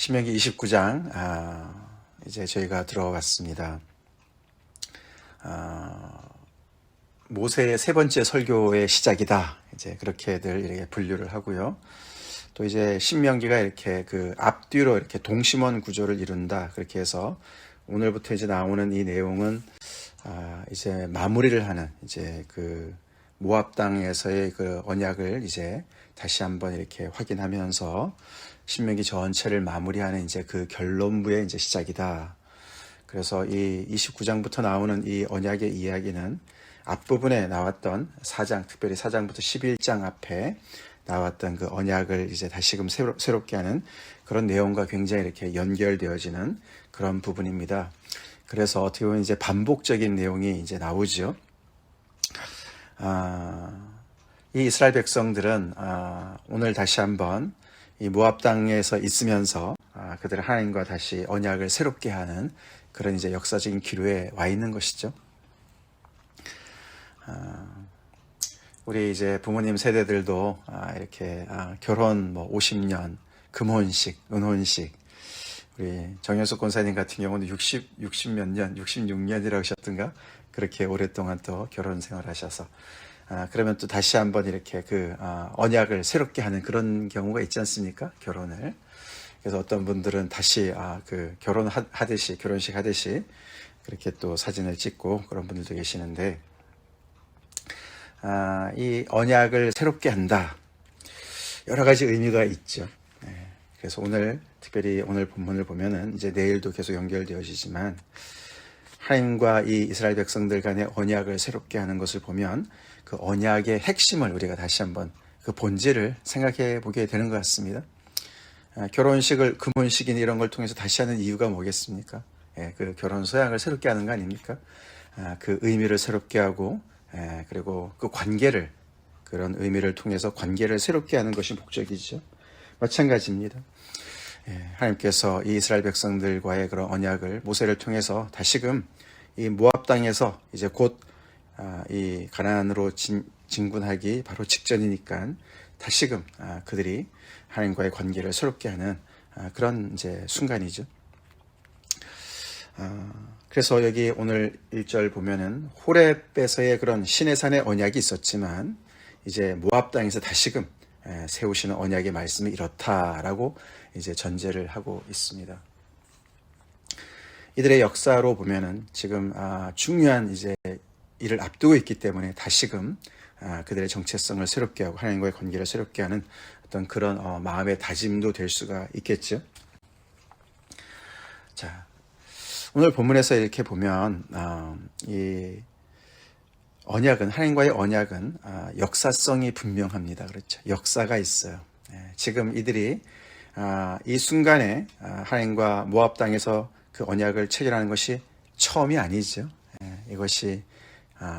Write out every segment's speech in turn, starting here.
신명기 29장 아, 이제 저희가 들어왔습니다. 아, 모세의 세 번째 설교의 시작이다. 이제 그렇게들 이렇게 분류를 하고요. 또 이제 신명기가 이렇게 그 앞뒤로 이렇게 동심원 구조를 이룬다. 그렇게 해서 오늘부터 이제 나오는 이 내용은 아, 이제 마무리를 하는 이제 그 모압 땅에서의 그 언약을 이제 다시 한번 이렇게 확인하면서 신명기 전체를 마무리하는 이제 그 결론부의 이제 시작이다. 그래서 이 29장부터 나오는 이 언약의 이야기는 앞부분에 나왔던 4장, 특별히 4장부터 11장 앞에 나왔던 그 언약을 이제 다시금 새로, 새롭게 하는 그런 내용과 굉장히 이렇게 연결되어지는 그런 부분입니다. 그래서 어떻게 보면 이제 반복적인 내용이 이제 나오죠. 아, 이 이스라엘 백성들은 아, 오늘 다시 한번 이 모압 땅에서 있으면서 아, 그들 하나님과 다시 언약을 새롭게 하는 그런 이제 역사적인 기로에 와 있는 것이죠. 아, 우리 이제 부모님 세대들도 아, 이렇게 아, 결혼 뭐 50년 금혼식, 은혼식 우리 정현숙 권사님 같은 경우는 60, 60 몇 년, 66년이라고 하셨던가 그렇게 오랫동안 또 결혼 생활하셔서 아, 그러면 또 다시 한번 이렇게 그 아, 언약을 새롭게 하는 그런 경우가 있지 않습니까? 결혼을. 그래서 어떤 분들은 다시 아, 그 결혼 하듯이 결혼식 하듯이 그렇게 또 사진을 찍고 그런 분들도 계시는데 아, 이 언약을 새롭게 한다. 여러 가지 의미가 있죠. 네. 그래서 오늘 특별히 오늘 본문을 보면은 이제 내일도 계속 연결되어지지만 하나님과 이 이스라엘 백성들 간의 언약을 새롭게 하는 것을 보면 그 언약의 핵심을 우리가 다시 한번 그 본질을 생각해 보게 되는 것 같습니다. 아, 결혼식을 금혼식인 이런 걸 통해서 다시 하는 이유가 뭐겠습니까? 예, 그 결혼 소양을 새롭게 하는 거 아닙니까? 아, 그 의미를 새롭게 하고 예, 그리고 그 관계를 그런 의미를 통해서 관계를 새롭게 하는 것이 목적이죠. 마찬가지입니다. 예, 하나님께서 이 이스라엘 백성들과의 그런 언약을 모세를 통해서 다시금 이 모압 땅에서 이제 곧 이 아, 가나안으로 진, 진군하기 바로 직전이니까 다시금 아, 그들이 하나님과의 관계를 새롭게 하는 아, 그런 이제 순간이죠. 그래서 여기 오늘 1절 보면은 호렙에서의 그런 신의 산의 언약이 있었지만 이제 모압 땅에서 다시금 세우시는 언약의 말씀이 이렇다라고 이제 전제를 하고 있습니다. 이들의 역사로 보면은 지금 중요한 이제 일을 앞두고 있기 때문에 다시금 그들의 정체성을 새롭게 하고 하나님과의 관계를 새롭게 하는 어떤 그런 어, 마음의 다짐도 될 수가 있겠죠. 자, 오늘 본문에서 이렇게 보면 어, 이 언약은 하나님과의 언약은 어, 역사성이 분명합니다. 그렇죠. 역사가 있어요. 예, 지금 이들이 아, 이 순간에 아, 하나님과 모압 땅에서 그 언약을 체결하는 것이 처음이 아니죠. 예, 이것이 아,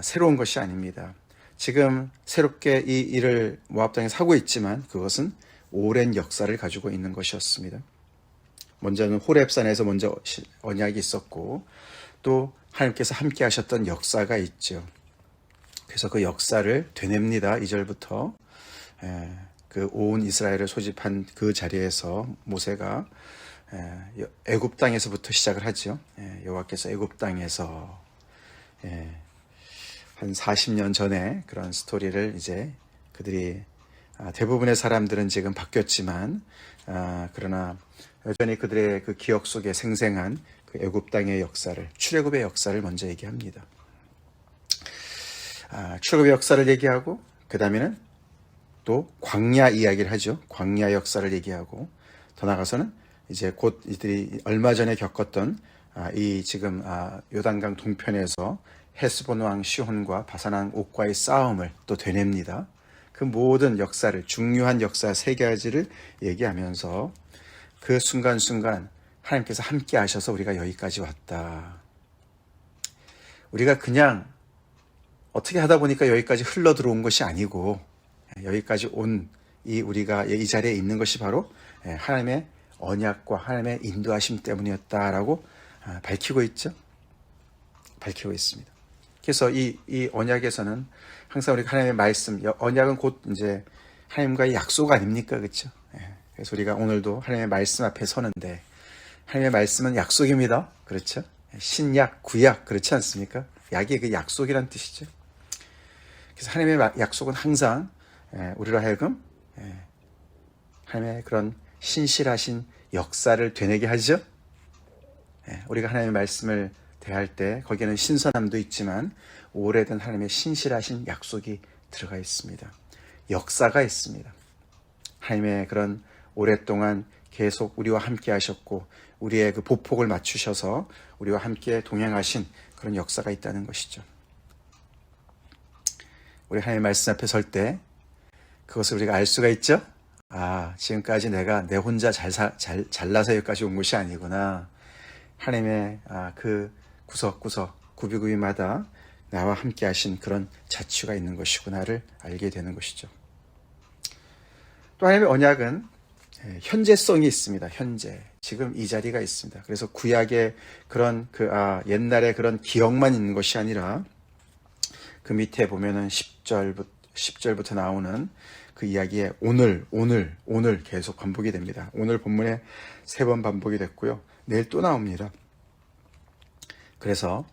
새로운 것이 아닙니다. 지금 새롭게 이 일을 모압 땅에서 하고 있지만 그것은 오랜 역사를 가지고 있는 것이었습니다. 먼저는 호렙산에서 먼저 언약이 있었고 또 하나님께서 함께 하셨던 역사가 있죠. 그래서 그 역사를 되냅니다. 2절부터 그 온 이스라엘을 소집한 그 자리에서 모세가 애굽 땅에서부터 시작을 하죠. 여호와께서 애굽 땅에서 한 40년 전에 그런 스토리를 이제 그들이 아, 대부분의 사람들은 지금 바뀌었지만 아, 그러나 여전히 그들의 그 기억 속에 생생한 그 애굽 땅의 역사를 출애굽의 역사를 먼저 얘기합니다. 아, 출애굽의 역사를 얘기하고 그 다음에는 또 광야 이야기를 하죠. 광야 역사를 얘기하고 더 나가서는 이제 곧 이들이 얼마 전에 겪었던 이 지금 요단강 동편에서 헤스본 왕 시혼과 바사왕 옥과의 싸움을 또 되냅니다. 그 모든 역사를 중요한 역사 세 가지를 얘기하면서 그 순간순간 하나님께서 함께 하셔서 우리가 여기까지 왔다. 우리가 그냥 어떻게 하다 보니까 여기까지 흘러 들어온 것이 아니고 여기까지 온 이 우리가 이 자리에 있는 것이 바로 하나님의 언약과 하나님의 인도하심 때문이었다라고 아, 밝히고 있죠. 밝히고 있습니다. 그래서 이, 이 언약에서는 항상 우리 하나님의 말씀, 언약은 곧 이제 하나님과의 약속 아닙니까? 그렇죠? 그래서 우리가 오늘도 하나님의 말씀 앞에 서는데 하나님의 말씀은 약속입니다. 그렇죠? 신약, 구약 그렇지 않습니까? 약이 그 약속이란 뜻이죠. 그래서 하나님의 마- 약속은 항상 예, 우리로 하여금 예, 하나님의 그런 신실하신 역사를 되뇌게 하죠. 예, 우리가 하나님의 말씀을 대할 때 거기에는 신선함도 있지만 오래된 하나님의 신실하신 약속이 들어가 있습니다. 역사가 있습니다. 하나님의 그런 오랫동안 계속 우리와 함께 하셨고 우리의 그 보폭을 맞추셔서 우리와 함께 동행하신 그런 역사가 있다는 것이죠. 우리 하나님의 말씀 앞에 설 때 그것을 우리가 알 수가 있죠. 아, 지금까지 내가 내 혼자 잘, 사, 잘 잘나서 여기까지 온 것이 아니구나. 하나님의 아, 그 구석구석 구비구비마다 나와 함께 하신 그런 자취가 있는 것이구나를 알게 되는 것이죠. 또 하나님의 언약은 예, 현재성이 있습니다. 현재 지금 이 자리가 있습니다. 그래서 구약의 그런 그 아, 옛날의 그런 기억만 있는 것이 아니라 그 밑에 보면은 10절부터 10절부터 나오는 그 이야기에 오늘 오늘 오늘 계속 반복이 됩니다. 오늘 본문에 세 번 반복이 됐고요. 내일 또 나옵니다. 그래서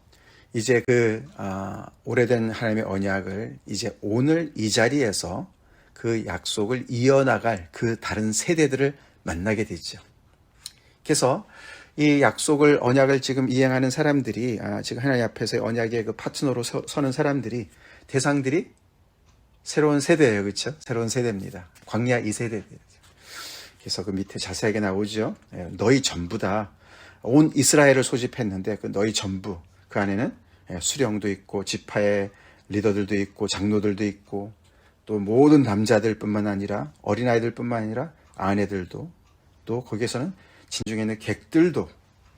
이제 그 아, 오래된 하나님의 언약을 이제 오늘 이 자리에서 그 약속을 이어나갈 그 다른 세대들을 만나게 되죠. 그래서 이 약속을 언약을 지금 이행하는 사람들이 아, 지금 하나님 앞에서 언약의 그 파트너로 서, 는 사람들이 대상들이 새로운 세대예요, 그렇죠? 새로운 세대입니다. 광야 2세대. 그래서 그 밑에 자세하게 나오죠. 예, 너희 전부 다 온 이스라엘을 소집했는데 그 너희 전부 그 안에는 예, 수령도 있고 지파의 리더들도 있고 장로들도 있고 또 모든 남자들뿐만 아니라 어린아이들뿐만 아니라 아내들도 또 거기에서는 진중에 있는 객들도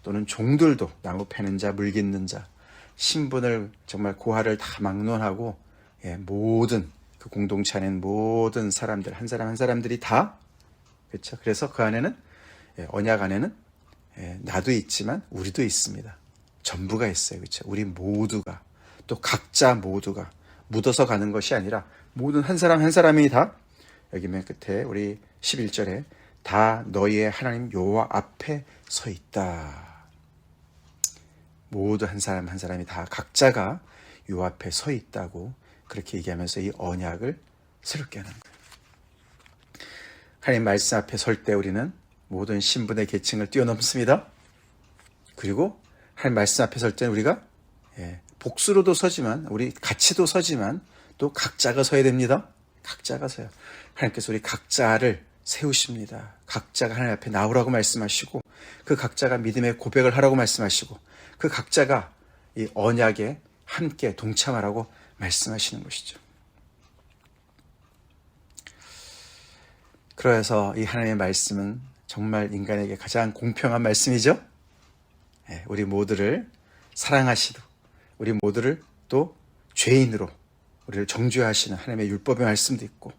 또는 종들도 나무 패는 자, 물 깃는 자, 신분을 정말 고하를 다 막론하고 예, 모든 그 공동체 안에 모든 사람들 한 사람 한 사람들이 다 그렇죠. 그래서 그 안에는 예, 언약 안에는 예, 나도 있지만 우리도 있습니다. 전부가 있어요. 그렇죠. 우리 모두가 또 각자 모두가 묻어서 가는 것이 아니라 모든 한 사람 한 사람이 다 여기 맨 끝에 우리 11절에 다 너희의 하나님 여호와 앞에 서 있다. 모두 한 사람 한 사람이 다 각자가 요 앞에 서 있다고 그렇게 얘기하면서 이 언약을 새롭게 하는 거예요. 하나님 말씀 앞에 설 때 우리는 모든 신분의 계층을 뛰어넘습니다. 그리고 하나님 말씀 앞에 설 때는 우리가 예, 복수로도 서지만 우리 같이도 서지만 또 각자가 서야 됩니다. 각자가 서요. 하나님께서 우리 각자를 세우십니다. 각자가 하나님 앞에 나오라고 말씀하시고 그 각자가 믿음의 고백을 하라고 말씀하시고 그 각자가 이 언약에 함께 동참하라고 말씀하시는 것이죠. 그래서 이 하나님의 말씀은 정말 인간에게 가장 공평한 말씀이죠. 예, 우리 모두를 사랑하시고 우리 모두를 또 죄인으로 우리를 정죄하시는 하나님의 율법의 말씀도 있고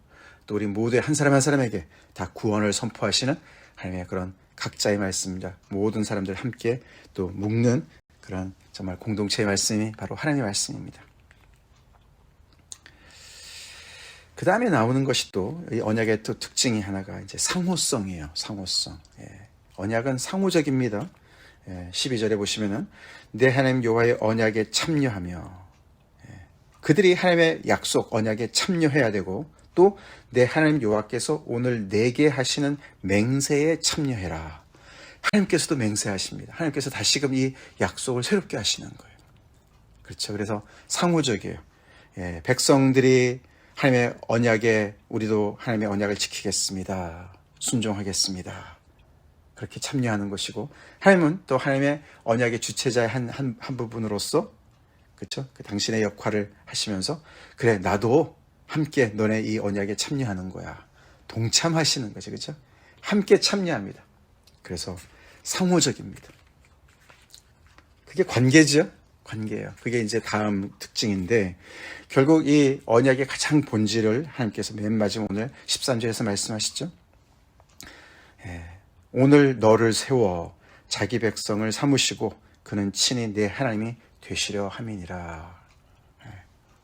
또 우리 모두의 한 사람 한 사람에게 다 구원을 선포하시는 하나님의 그런 각자의 말씀입니다. 모든 사람들 함께 또 묶는 그런 정말 공동체의 말씀이 바로 하나님의 말씀입니다. 그 다음에 나오는 것이 또이 언약의 또 특징이 하나가 이제 상호성이에요. 상호성. 예. 언약은 상호적입니다. 예. 12절에 보시면은 내 하나님 여호와의 언약에 참여하며 예. 그들이 하나님의 약속 언약에 참여해야 되고 또 내 하나님 여호와께서 오늘 내게 하시는 맹세에 참여해라. 하나님께서도 맹세하십니다. 하나님께서 다시금 이 약속을 새롭게 하시는 거예요. 그렇죠. 그래서 상호적이에요. 예, 백성들이 하나님의 언약에 우리도 하나님의 언약을 지키겠습니다. 순종하겠습니다. 그렇게 참여하는 것이고 하나님은 또 하나님의 언약의 주체자의 한, 한, 한 부분으로서 그렇죠? 그 당신의 역할을 하시면서 그래 나도 함께 너네 이 언약에 참여하는 거야. 동참하시는 거죠. 그렇죠? 함께 참여합니다. 그래서 상호적입니다. 그게 관계죠. 관계예요. 그게 이제 다음 특징인데 결국 이 언약의 가장 본질을 하나님께서 맨 마지막 오늘 13절에서 말씀하시죠. 예, 오늘 너를 세워 자기 백성을 삼으시고 그는 친히 내 하나님이 되시려 함이니라. 예,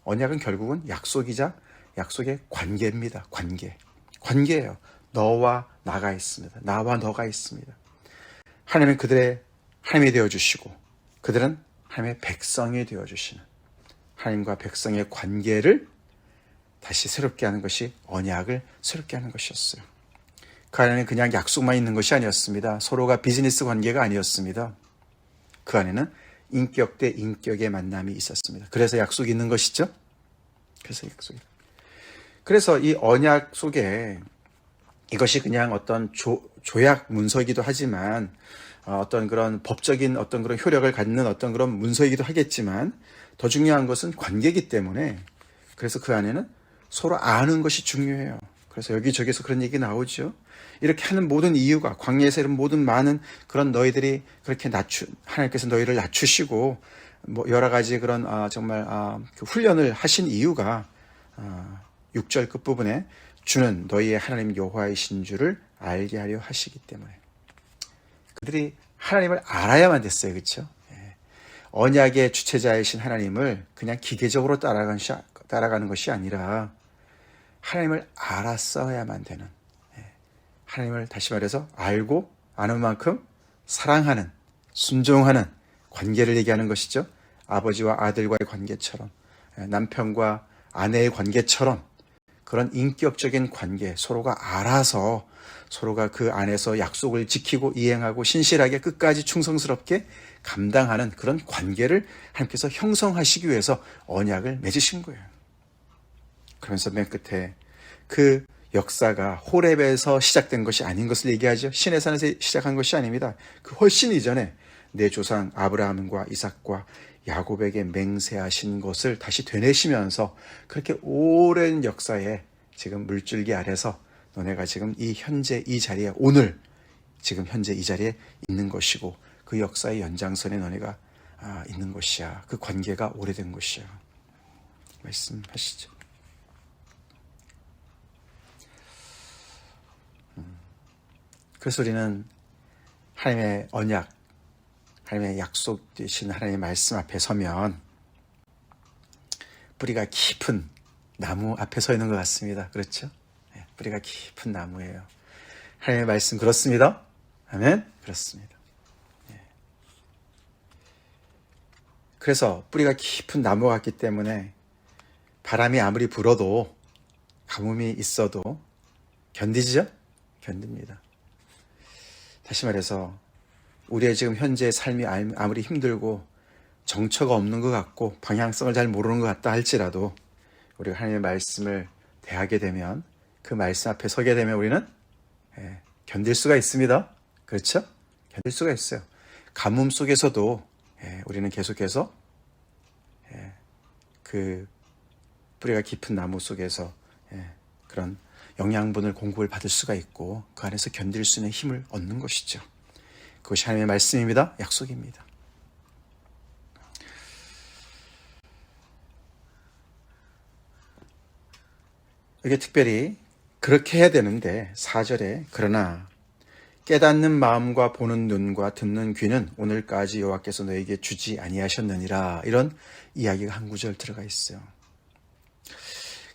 언약은 결국은 약속이자 약속의 관계입니다. 관계. 관계예요. 너와 나가 있습니다. 나와 너가 있습니다. 하나님은 그들의 하나님이 되어 주시고 그들은 하나님의 백성이 되어 주시는 하나님과 백성의 관계를 다시 새롭게 하는 것이 언약을 새롭게 하는 것이었어요. 그 안에는 그냥 약속만 있는 것이 아니었습니다. 서로가 비즈니스 관계가 아니었습니다. 그 안에는 인격 대 인격의 만남이 있었습니다. 그래서 약속이 있는 것이죠. 그래서 약속이. 그래서 이 언약 속에 이것이 그냥 어떤 조, 조약 문서이기도 하지만 어, 어떤 그런 법적인 어떤 그런 효력을 갖는 어떤 그런 문서이기도 하겠지만 더 중요한 것은 관계이기 때문에 그래서 그 안에는 서로 아는 것이 중요해요. 그래서 여기저기서 그런 얘기 나오죠. 이렇게 하는 모든 이유가 광야에서 이런 모든 많은 그런 너희들이 그렇게 낮추 하나님께서 너희를 낮추시고 뭐 여러 가지 그런 아, 정말 아, 그 훈련을 하신 이유가 아, 6절 끝 부분에 주는 너희의 하나님 여호와이신 줄을 알게 하려 하시기 때문에 그들이 하나님을 알아야만 됐어요. 그렇죠? 예. 언약의 주체자이신 하나님을 그냥 기계적으로 따라가는 것이, 따라가는 것이 아니라 하나님을 알았어야만 되는 예. 하나님을 다시 말해서 알고 아는 만큼 사랑하는 순종하는 관계를 얘기하는 것이죠. 아버지와 아들과의 관계처럼 예, 남편과 아내의 관계처럼 그런 인격적인 관계 서로가 알아서 서로가 그 안에서 약속을 지키고 이행하고 신실하게 끝까지 충성스럽게 감당하는 그런 관계를 하나님께서 형성하시기 위해서 언약을 맺으신 거예요. 그러면서 맨 끝에 그 역사가 호렙에서 시작된 것이 아닌 것을 얘기하죠. 신의 산에서 시작한 것이 아닙니다. 그 훨씬 이전에 내 조상 아브라함과 이삭과 야곱에게 맹세하신 것을 다시 되뇌시면서 그렇게 오랜 역사에 지금 물줄기 아래서 너네가 지금 이 현재 이 자리에 오늘 지금 현재 이 자리에 있는 것이고 그 역사의 연장선에 너네가 아, 있는 것이야. 그 관계가 오래된 것이야. 말씀하시죠. 음. 그래서 우리는 하나님의 언약, 하나님의 약속 되신 하나님의 말씀 앞에 서면 뿌리가 깊은 나무 앞에 서 있는 것 같습니다. 그렇죠? 네, 뿌리가 깊은 나무예요. 하나님의 말씀 그렇습니다. 아멘. 그렇습니다. 네. 그래서 뿌리가 깊은 나무 같기 때문에 바람이 아무리 불어도 가뭄이 있어도 견디죠? 견딥니다. 다시 말해서 우리의 지금 현재 삶이 아무리 힘들고 정처가 없는 것 같고 방향성을 잘 모르는 것 같다 할지라도 우리가 하나님의 말씀을 대하게 되면 그 말씀 앞에 서게 되면 우리는 예, 견딜 수가 있습니다. 그렇죠? 견딜 수가 있어요. 가뭄 속에서도 예, 우리는 계속해서 예, 그 뿌리가 깊은 나무 속에서 예, 그런 영양분을 공급을 받을 수가 있고 그 안에서 견딜 수 있는 힘을 얻는 것이죠. 그것이 하나님의 말씀입니다. 약속입니다. 이게 특별히 그렇게 해야 되는데 4절에 그러나 깨닫는 마음과 보는 눈과 듣는 귀는 오늘까지 여호와께서 너에게 주지 아니하셨느니라 이런 이야기가 한 구절 들어가 있어요.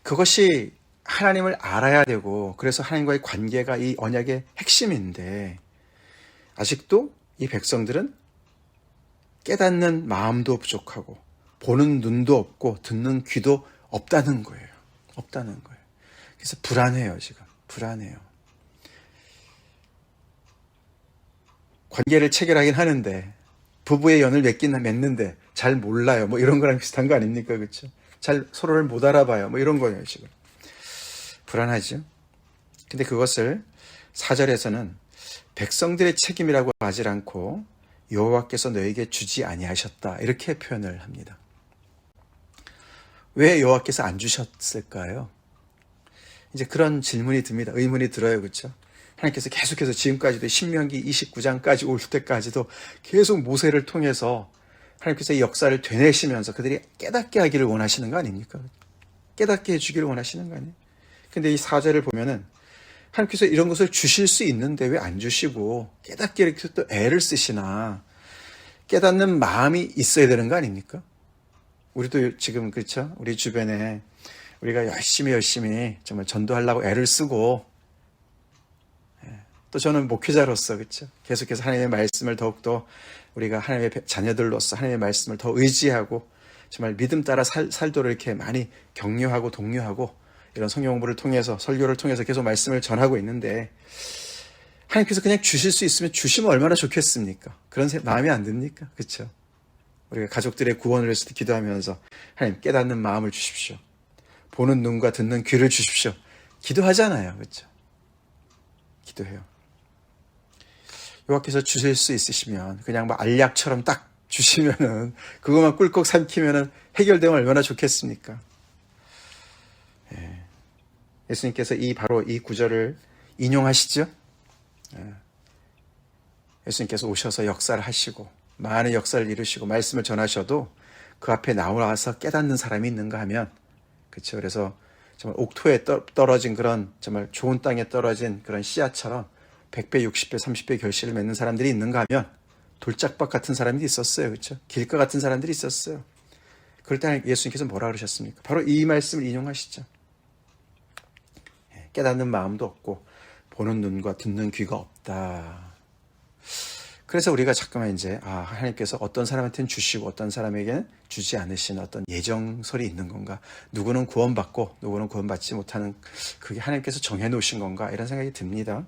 그것이 하나님을 알아야 되고 그래서 하나님과의 관계가 이 언약의 핵심인데 아직도 이 백성들은 깨닫는 마음도 부족하고 보는 눈도 없고 듣는 귀도 없다는 거예요. 없다는 거예요. 그래서 불안해요, 지금. 불안해요. 관계를 체결하긴 하는데 부부의 연을 맺긴 맺는데 잘 몰라요. 뭐 이런 거랑 비슷한 거 아닙니까? 그렇죠? 잘 서로를 못 알아봐요. 뭐 이런 거예요, 지금. 불안하죠. 근데 그것을 사절에서는 백성들의 책임이라고 하지 않고 여호와께서 너에게 주지 아니하셨다 이렇게 표현을 합니다. 왜 여호와께서 안 주셨을까요? 이제 그런 질문이 듭니다. 의문이 들어요. 그렇죠? 하나님께서 계속해서 지금까지도 신명기 29장까지 올 때까지도 계속 모세를 통해서 하나님께서 이 역사를 되뇌시면서 그들이 깨닫게 하기를 원하시는 거 아닙니까? 깨닫게 해주기를 원하시는 거 아니에요? 근데 이 사절을 보면은 하나님께서 이런 것을 주실 수 있는데 왜 안 주시고 깨닫게 이렇게 또 애를 쓰시나 깨닫는 마음이 있어야 되는 거 아닙니까? 우리도 지금 그렇죠? 우리 주변에 우리가 열심히 열심히 정말 전도하려고 애를 쓰고 또 저는 목회자로서 그렇죠. 계속해서 하나님의 말씀을 더욱더 우리가 하나님의 배- 자녀들로서 하나님의 말씀을 더 의지하고 정말 믿음 따라 살, 살도록 이렇게 많이 격려하고 독려하고 이런 성경 공부를 통해서 설교를 통해서 계속 말씀을 전하고 있는데 하나님께서 그냥 주실 수 있으면 주시면 얼마나 좋겠습니까? 그런 세- 마음이 안 듭니까? 그렇죠? 우리가 가족들의 구원을 위해서 기도하면서 하나님 깨닫는 마음을 주십시오. 보는 눈과 듣는 귀를 주십시오. 기도하잖아요. 그렇죠? 기도해요. 요하께서 주실 수 있으시면 그냥 뭐 알약처럼 딱 주시면은 그것만 꿀꺽 삼키면은 해결되면 얼마나 좋겠습니까? 예. 예수님께서 이 바로 이 구절을 인용하시죠. 예. 예수님께서 오셔서 역사를 하시고 많은 역사를 이루시고 말씀을 전하셔도 그 앞에 나와서 깨닫는 사람이 있는가 하면 그렇죠. 그래서 정말 옥토에 떠- 떨어진 그런 정말 좋은 땅에 떨어진 그런 씨앗처럼 100배, 60배, 30배 결실을 맺는 사람들이 있는가 하면 돌짝박 같은 사람이 있었어요. 그렇죠? 길가 같은 사람들이 있었어요. 그럴 때 예수님께서 뭐라 그러셨습니까? 바로 이 말씀을 인용하시죠. 예, 깨닫는 마음도 없고 보는 눈과 듣는 귀가 없다. 그래서 우리가 잠깐만 이제 아 하나님께서 어떤 사람한테는 주시고 어떤 사람에게는 주지 않으신 어떤 예정설이 있는 건가? 누구는 구원받고 누구는 구원받지 못하는 그게 하나님께서 정해 놓으신 건가? 이런 생각이 듭니다.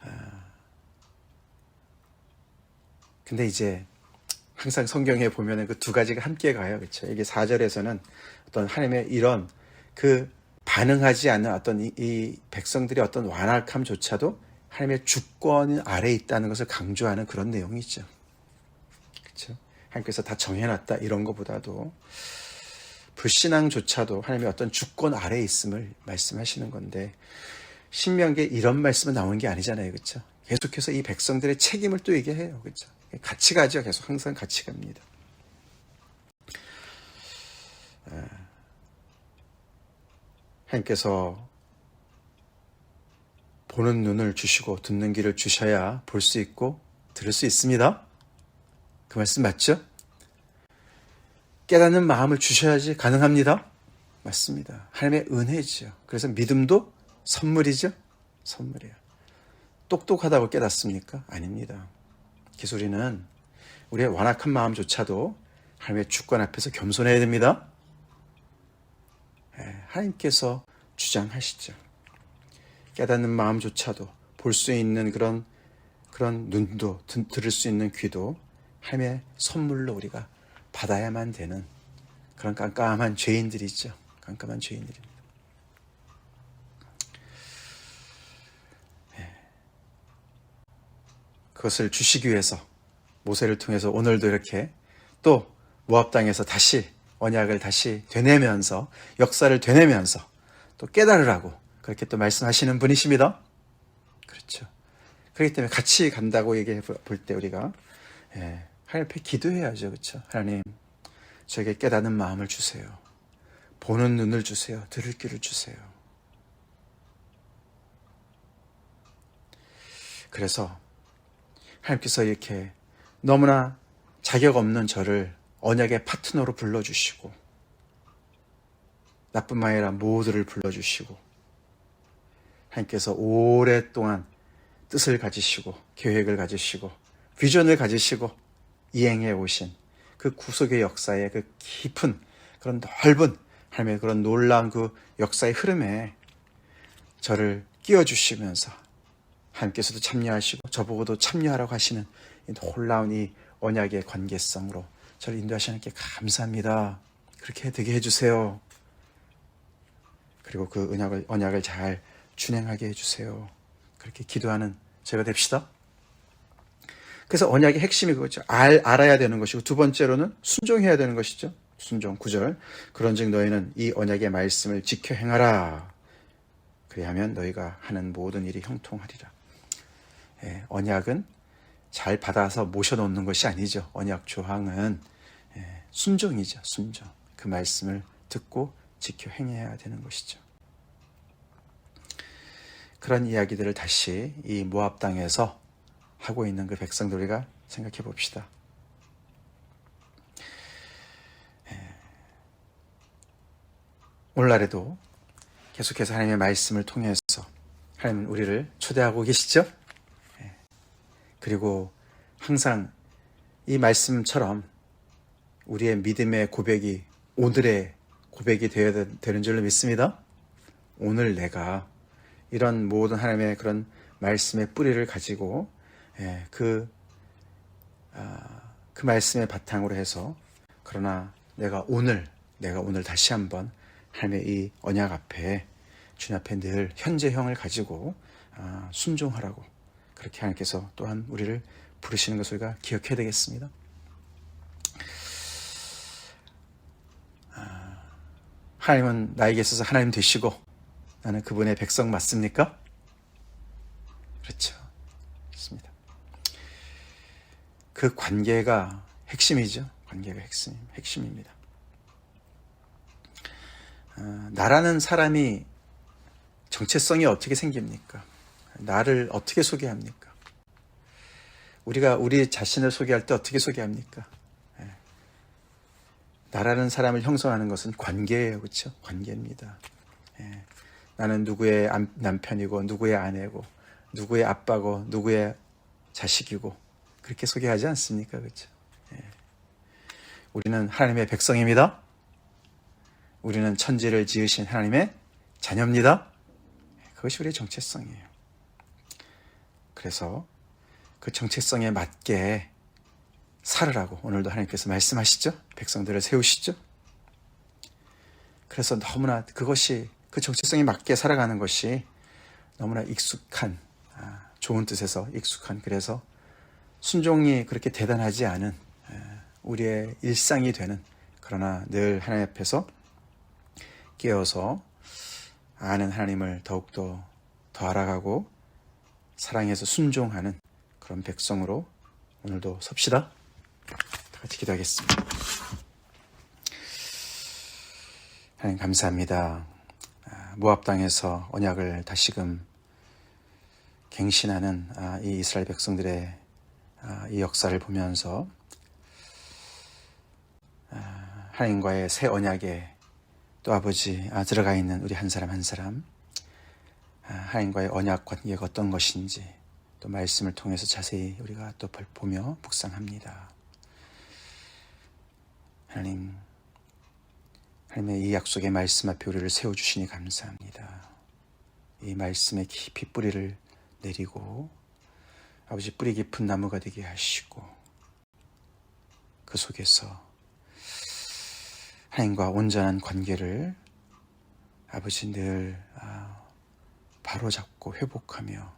아, 근데 이제 항상 성경에 보면 은 그 두 가지가 함께 가요. 그렇죠? 이게 4절에서는 어떤 하나님의 이런 그 반응하지 않는 어떤 이, 이 백성들의 어떤 완악함조차도 하나님의 주권 아래에 있다는 것을 강조하는 그런 내용이죠. 그렇죠? 하나님께서 다 정해놨다 이런 것보다도 불신앙조차도 하나님의 어떤 주권 아래에 있음을 말씀하시는 건데 신명기에 이런 말씀은 나오는 게 아니잖아요. 그렇죠? 계속해서 이 백성들의 책임을 또 얘기해요. 그렇죠? 같이 가죠. 계속 항상 같이 갑니다. 에, 하나님께서 보는 눈을 주시고 듣는 귀를 주셔야 볼 수 있고 들을 수 있습니다. 그 말씀 맞죠? 깨닫는 마음을 주셔야지 가능합니다. 맞습니다. 하나님의 은혜죠. 그래서 믿음도 선물이죠. 선물이에요. 똑똑하다고 깨닫습니까? 아닙니다. 기술이는 우리의 완악한 마음조차도 하나님의 주권 앞에서 겸손해야 됩니다. 예, 하나님께서 주장하시죠. 깨닫는 마음조차도 볼 수 있는 그런 그런 눈도 드- 들을 수 있는 귀도 하나님의 선물로 우리가 받아야만 되는 그런 깜깜한 죄인들이죠. 깜깜한 죄인들입니다. 예. 그것을 주시기 위해서 모세를 통해서 오늘도 이렇게 또 모압 땅에서 다시 언약을 다시 되뇌면서 역사를 되뇌면서 또 깨달으라고 그렇게 또 말씀하시는 분이십니다. 그렇죠. 그렇기 때문에 같이 간다고 얘기해 볼 때 우리가 예, 하나님 앞에 기도해야죠. 그렇죠. 하나님 저에게 깨닫는 마음을 주세요. 보는 눈을 주세요. 들을 귀를 주세요. 그래서 하나님께서 이렇게 너무나 자격 없는 저를 언약의 파트너로 불러주시고 나뿐만 아니라 모두를 불러주시고 하나님께서 오랫동안 뜻을 가지시고 계획을 가지시고 비전을 가지시고 이행해 오신 그 구속의 역사의 그 깊은 그런 넓은 하나님의 그런 놀라운 그 역사의 흐름에 저를 끼워주시면서 하나님께서도 참여하시고 저보고도 참여하라고 하시는 이 놀라운 이 언약의 관계성으로 저를 인도하시는 게 감사합니다. 그렇게 되게 해주세요. 그리고 그 언약을, 언약을 잘 준행하게 해주세요. 그렇게 기도하는 제가 됩시다. 그래서 언약의 핵심이 그거죠. 알, 알아야 되는 것이고 두 번째로는 순종해야 되는 것이죠. 순종 구절 그런즉 너희는 이 언약의 말씀을 지켜 행하라. 그리하면 너희가 하는 모든 일이 형통하리라. 예, 언약은 잘 받아서 모셔놓는 것이 아니죠. 언약 조항은 예, 순종이죠. 순종. 그 말씀을 듣고 지켜 행해야 되는 것이죠. 그런 이야기들을 다시 이 모압 땅에서 하고 있는 그 백성들 우리가 생각해 봅시다. 예. 오늘날에도 계속해서 하나님의 말씀을 통해서 하나님은 우리를 초대하고 계시죠? 예. 그리고 항상 이 말씀처럼 우리의 믿음의 고백이 오늘의 고백이 되어야 되는 줄로 믿습니다. 오늘 내가 이런 모든 하나님의 그런 말씀의 뿌리를 가지고 예, 그, 아, 그 말씀의 바탕으로 해서 그러나 내가 오늘 내가 오늘 다시 한번 하나님의 이 언약 앞에 주님 앞에 늘 현재형을 가지고 아, 순종하라고 그렇게 하나님께서 또한 우리를 부르시는 것을 우리가 기억해야 되겠습니다. 아, 하나님은 나에게 있어서 하나님 되시고 나는 그분의 백성 맞습니까? 그렇죠. 그렇습니다. 그 관계가 핵심이죠. 관계가 핵심, 핵심입니다. 어, 나라는 사람이 정체성이 어떻게 생깁니까? 나를 어떻게 소개합니까? 우리가 우리 자신을 소개할 때 어떻게 소개합니까? 예. 나라는 사람을 형성하는 것은 관계예요, 그렇죠? 관계입니다. 예. 나는 누구의 남편이고 누구의 아내고 누구의 아빠고 누구의 자식이고 그렇게 소개하지 않습니까? 그렇죠? 예. 우리는 하나님의 백성입니다. 우리는 천지를 지으신 하나님의 자녀입니다. 그것이 우리의 정체성이에요. 그래서 그 정체성에 맞게 살으라고 오늘도 하나님께서 말씀하시죠? 백성들을 세우시죠? 그래서 너무나 그것이 그 정체성에 맞게 살아가는 것이 너무나 익숙한 아, 좋은 뜻에서 익숙한 그래서 순종이 그렇게 대단하지 않은 우리의 일상이 되는 그러나 늘 하나님 앞에서 깨어서 아는 하나님을 더욱더 더 알아가고 사랑해서 순종하는 그런 백성으로 오늘도 섭시다. 다 같이 기도하겠습니다. 하나님 감사합니다. 아, 모압 땅에서 언약을 다시금 갱신하는 아, 이 이스라엘 백성들의 아, 이 역사를 보면서 하나님과의 새 언약에 또 아버지 들어가 있는 우리 한 사람 한 사람 하나님과의 언약 관계가 어떤 것인지 또 말씀을 통해서 자세히 우리가 또 보며 묵상합니다. 하나님, 하나님의 이 약속의 말씀 앞에 우리를 세워주시니 감사합니다. 이 말씀에 깊이 뿌리를 내리고 아버지 뿌리 깊은 나무가 되게 하시고 그 속에서 하나님과 온전한 관계를 아버지 늘 아, 바로 잡고 회복하며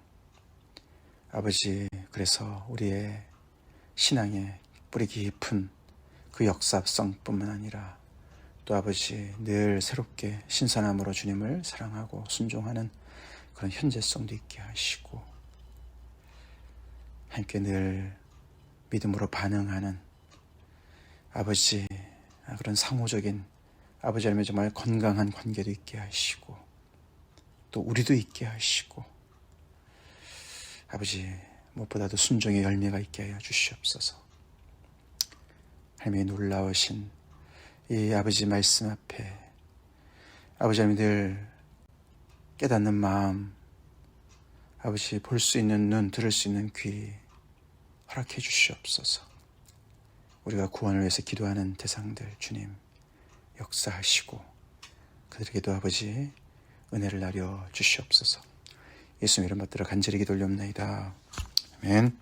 아버지 그래서 우리의 신앙의 뿌리 깊은 그 역사성뿐만 아니라 또 아버지 늘 새롭게 신선함으로 주님을 사랑하고 순종하는 그런 현재성도 있게 하시고 함께 늘 믿음으로 반응하는 아버지 그런 상호적인 아버지 하나님의 정말 건강한 관계도 있게 하시고 또 우리도 있게 하시고 아버지 무엇보다도 순종의 열매가 있게 하여 주시옵소서. 하나님의 놀라우신 이 아버지 말씀 앞에 아버지 하나님 늘 깨닫는 마음 아버지 볼 수 있는 눈 들을 수 있는 귀 허락해 주시옵소서. 우리가 구원을 위해서 기도하는 대상들 주님 역사하시고 그들에게도 아버지 은혜를 나려 주시옵소서. 예수 이름 받들어 간절히 기도 올려옵나이다. 아멘